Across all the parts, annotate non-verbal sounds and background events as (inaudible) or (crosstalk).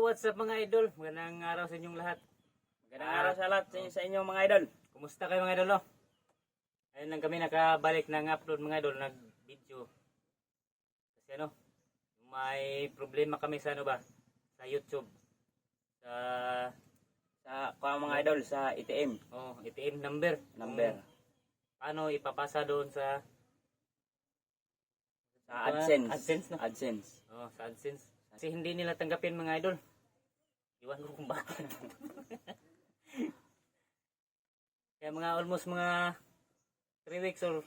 what's up mga idol? Magandang araw sa inyong lahat. Magandang araw sa lahat sa, sa inyo mga idol. Kumusta kayo mga idol? No? Ayun lang kami nakabalik ng upload mga idol, nag-video. Kasi ano, may problema kami sa ano ba? Sa YouTube. Sa Sa kuha mga idol sa ATM oh, ATM number. number. Kung paano ipapasa doon sa Sa AdSense. AdSense, no? AdSense. oh, sa AdSense. Kasi hindi nila tanggapin mga idol. Iwan ko kung bakit. (laughs) Kaya mga almost mga 3 weeks or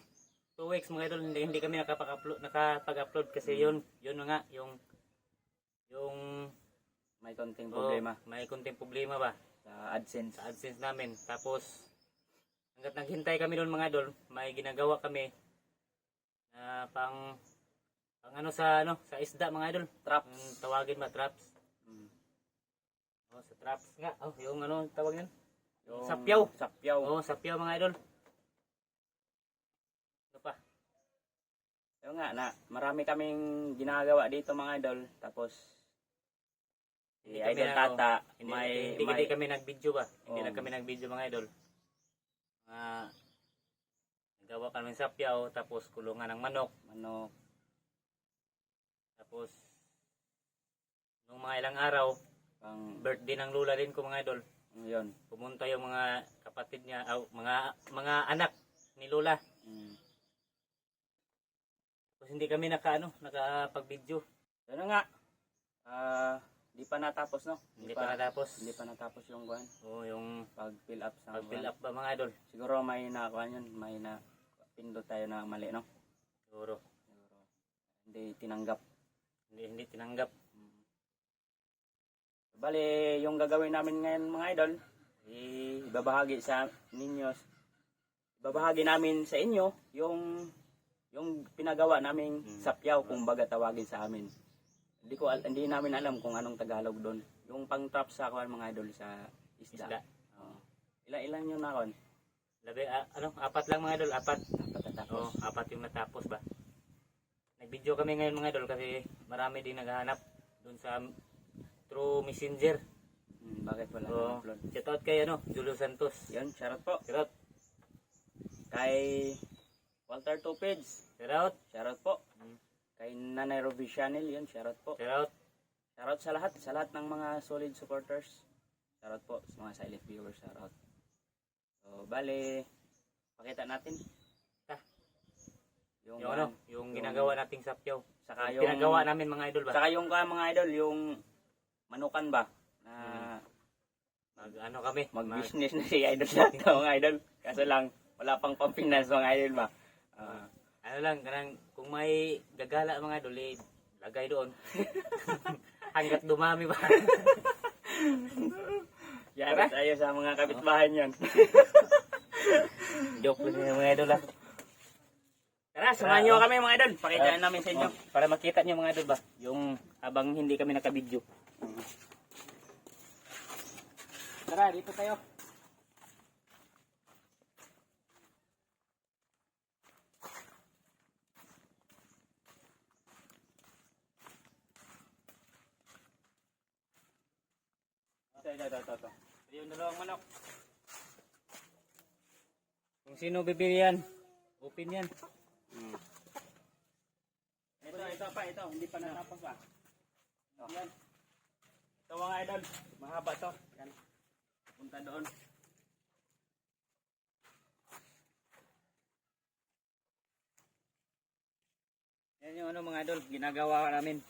2 weeks mga idol hindi, hindi kami nakapag-upload nakapag-upload kasi yun yun na nga yung yung May konting oh, problema may konting problema ba sa AdSense. sa AdSense namin. Tapos hanggat naghintay kami doon mga idol, may ginagawa kami na pang pang ano sa ano sa isda mga idol. Traps. Ang tawagin ba traps? Oh, sa traps nga. Oh, yung ano tawag yan? Yung Sapyaw. Sapyaw. Oh, sapyaw mga idol. Ano pa? Yung nga na marami kaming ginagawa dito mga idol. Tapos Hindi kami Idol na- Tata Hindi, may hindi, may hindi kami nag-video ba? Hindi Oh. na kami nag-video mga idol. Mga nagawa kami ng sapyaw, tapos kulungan ng manok, ano tapos nung mga ilang araw, pang birthday ng lula din ko mga idol. yun. Pumunta yung mga kapatid niya, aw, mga mga anak ni Lola. Mm. Tapos hindi kami naka ano, nakapag-video. Ano nga? Ah, di pa natapos no? Hindi pa natapos. Hindi pa natapos yung kuan Oh, yung pag fill up sa pag-fill up ba mga idol? Siguro may nakuha yun, may na pindot tayo na mali, no? Siguro. Siguro. Hindi tinanggap. Hindi, hindi tinanggap. Bali, yung gagawin namin ngayon mga idol, ibabahagi sa ninyo, ibabahagi namin sa inyo yung yung pinagawa naming Mm. sapyaw kung baga tawagin sa amin. Hindi ko hindi namin alam kung anong Tagalog doon. Yung pang trap sa kuwan mga idol sa isda. Isda. Oo. Ilan ilan yun na kon? Labi, ah, ano, apat lang mga idol, apat. Patatapos. Oo, apat yung natapos ba. Nag-video kami ngayon mga idol kasi marami din naghahanap dun sa through messenger. Hmm, bakit wala nang upload? Shout out kay ano, Julio Santos. Yun, shoutout po. Shout out. Kay Walter Tupeds, Shout out. shoutout po. Mm. Kay Nanay Ruby Channel, yun, shoutout po. Shout out. Shoutout sa lahat, sa lahat ng mga solid supporters. Shoutout po sa mga silent viewers, shoutout. So, bale, pakita natin. Ta. Yung, Yung ano, yung ginagawa nating sapyaw. Saka Yung yung, pinagawa namin mga idol ba? Saka yung mga idol, yung manukan ba? Na Mag ano kami? mag- mag-business na si idol (laughs) sa mga idol. Kaso lang, wala pang pampinas mga idol ba? Ah, ano lang, kanang kung may gagala mga idol, eh, lagay doon. (laughs) Hanggat dumami ba? yan tayo sa mga kapitbahay yan. (laughs) Joke lang yung mga idol ah. Tara, samahan nyo kami mga idol. Pakita namin sa inyo. Oh, para makita nyo mga idol ba? Yung habang hindi kami nakabidyo. Tara, dito tayo. Ito, ito, ito, ito, yung dalawang manok. Kung sino bibili yan, open yan. Hmm. Ito, ito pa, ito. Hindi pa natapos pa. Idol. Mahaba to. Yan. Punta doon. Yan yung ano mga idol, ginagawa namin.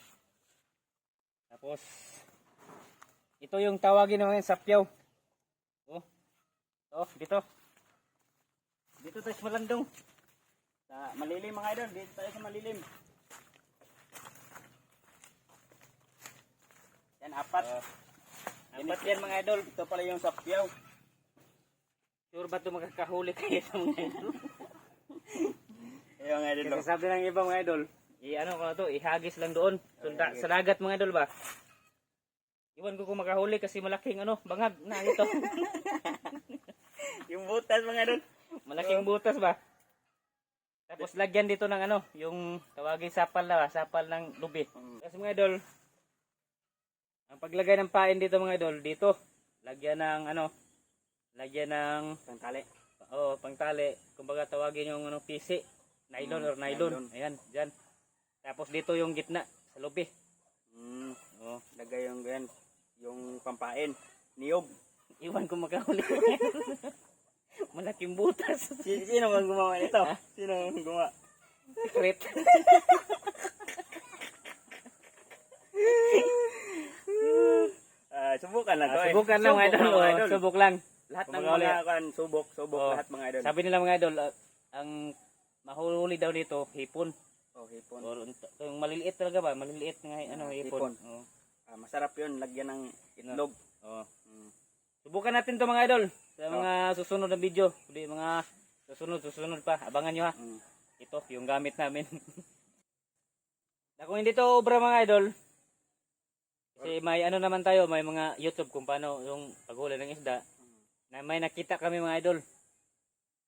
Tapos, ito yung tawagin namin sapyaw. Oh, oh, dito. Dito tayo sa malandong. Sa malilim mga idol. Dito tayo sa malilim. Yan, apat. Apat yan mga idol. Ito pala yung sapyaw. Sure ba ito makakahuli kayo sa mga idol? Yung mga idol. Kasi sabi ng iba mga idol, i ano ko na to, ihagis lang doon. Sunda, sa dagat mga idol ba? Iwan ko kung makahuli kasi malaking ano, bangag na ito. (laughs) yung butas mga idol. malaking butas ba? Tapos lagyan dito ng ano, yung tawagin sapal na ba? Sapal ng lubi. Mm. Kasi mga idol, Ang paglagay ng pain dito mga idol, dito. Lagyan ng ano, lagyan ng Pangtali. oh, pangtali. Kumbaga tawagin yung ano, PC. Nylon Mm, or nylon. nylon. Ayan, dyan. Tapos dito yung gitna, sa lubi. Mm, Oh, lagay yung yan, yung pampain. Niyog. iwan ko makahuli. (laughs) Malaking butas. Sino, sino man gumawa nito? Sino man gumawa? Secret. (laughs) Ah, subukan lang to Ah, eh. subukan lang mga idol. mga Oh, subok lang. Lahat ng Kumbaga mga kan, subok, subok Oh. lahat mga idol. Sabi nila mga idol, ah, ang mahuli daw dito, hipon. Oh, hipon. Or yung maliliit talaga ba? Maliliit nga ano, Ah, hipon. hipon. Oo. Ah, masarap 'yun, lagyan ng itlog. Oo. Mm. Subukan natin to mga idol sa mga susunod na video. Kundi mga susunod, susunod pa. Abangan nyo ha. Mm. Ito, yung gamit namin. (laughs) na kung hindi to obra mga idol, kasi may ano naman tayo, may mga YouTube kung paano yung paghuli ng isda. Na may nakita kami mga idol.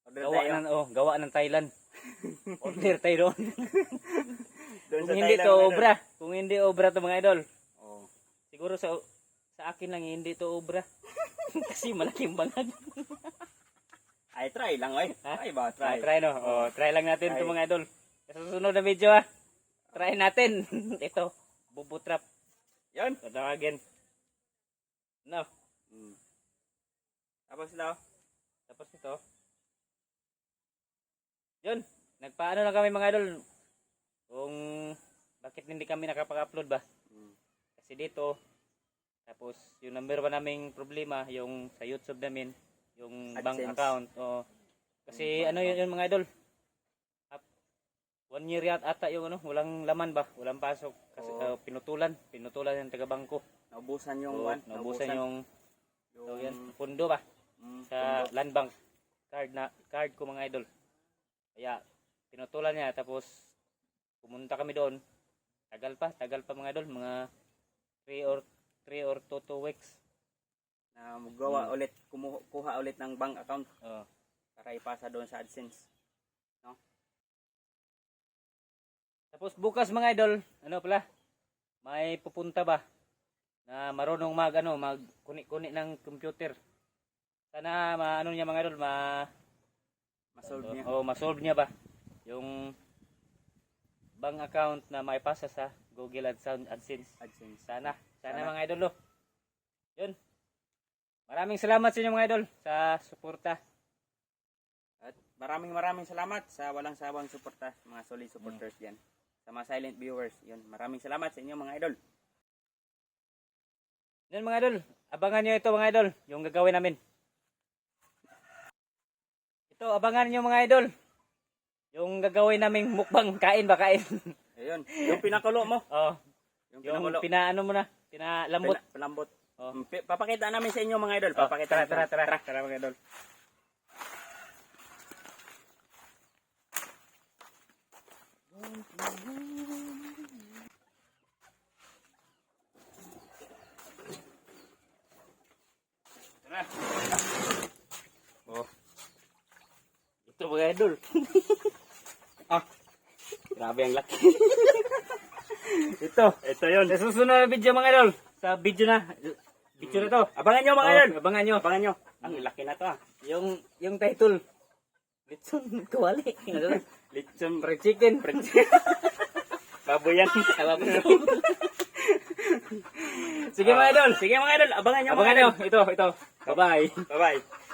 Order Gawa tayo. ng, oh, gawa ng Thailand. (laughs) Order tayo doon. (laughs) Doon kung hindi Thailand, to obra, kung hindi obra to mga idol, Oh. siguro sa sa akin lang hindi to obra. (laughs) kasi malaking bangag. Ay, try lang. Ha? Try ba? Try, Try. try no. Oh, try lang natin Try. ito mga idol. Sa susunod na video ha. Try natin. ito, bubo trap. 'Yun. Tatawagin. No. Mm. Tapos daw. Tapos ito. Yun. Nagpaano lang kami mga idol. Kung bakit hindi kami nakapag-upload ba. Mm. Kasi dito. Tapos yung number one naming problema. Yung sa YouTube namin. Yung bank AdSense. account. Oo. Kasi Yung bank ano yun, yun mga idol. One year yat ata yung ano, walang laman ba? Walang pasok. Kasi Oo. uh, pinutulan. Pinutulan yung taga-bangko. Naubusan yung Oo, one. naubusan yung, yung, so, yan, pundo ba? mm, sa pundo. land bank card na card ko mga idol. Kaya pinutulan niya tapos pumunta kami doon. Tagal pa, tagal pa mga idol, mga 3 or 3 or 2 2 weeks. na magawa Mm. ulit, kumuha ulit ng bank account Oh. para ipasa doon sa AdSense. Tapos bukas mga idol, ano pala? May pupunta ba na marunong mag ano, mag kuni-kuni ng computer. Sana maano niya mga idol, ma Masolve niya. Oh, ma-solve niya ba yung bank account na maipasa sa Google AdSense AdSense. AdSense. Sana, sana, Sana. mga idol no. Yun. Maraming salamat sa inyo mga idol sa suporta. At maraming maraming salamat sa walang sawang suporta, mga solid supporters diyan. Sa mga silent viewers, yun. Maraming salamat sa inyo mga idol. Yun mga idol, abangan nyo ito mga idol, yung gagawin namin. Ito, abangan nyo mga idol. Yung gagawin naming mukbang, kain ba kain? (laughs) Ayun, yung pinakulo mo. oh, Yung yung pinaano mo na, pinalambot. Pina- palambot. Oh. Papakita namin sa inyo mga idol. Oh, Papakita tara, tara, tara. tara mga idol. Tara. Oh. Ito mga idol. (laughs) Ah, grabe ang laki. (laughs) Ito. Ito yun. Sa susunod na video mga idol. Sa video na. Video na to. Abangan nyo mga Oh, idol. abangan nyo. Abangan nyo. Ang laki na to ah. Yung, yung title. Litson kawali. Lechon Fried chicken. (laughs) baboyan. Sige mga idol. Sige mga idol, abangan nyo Abangan nyo. Ito, ito. Bye-bye. Bye-bye.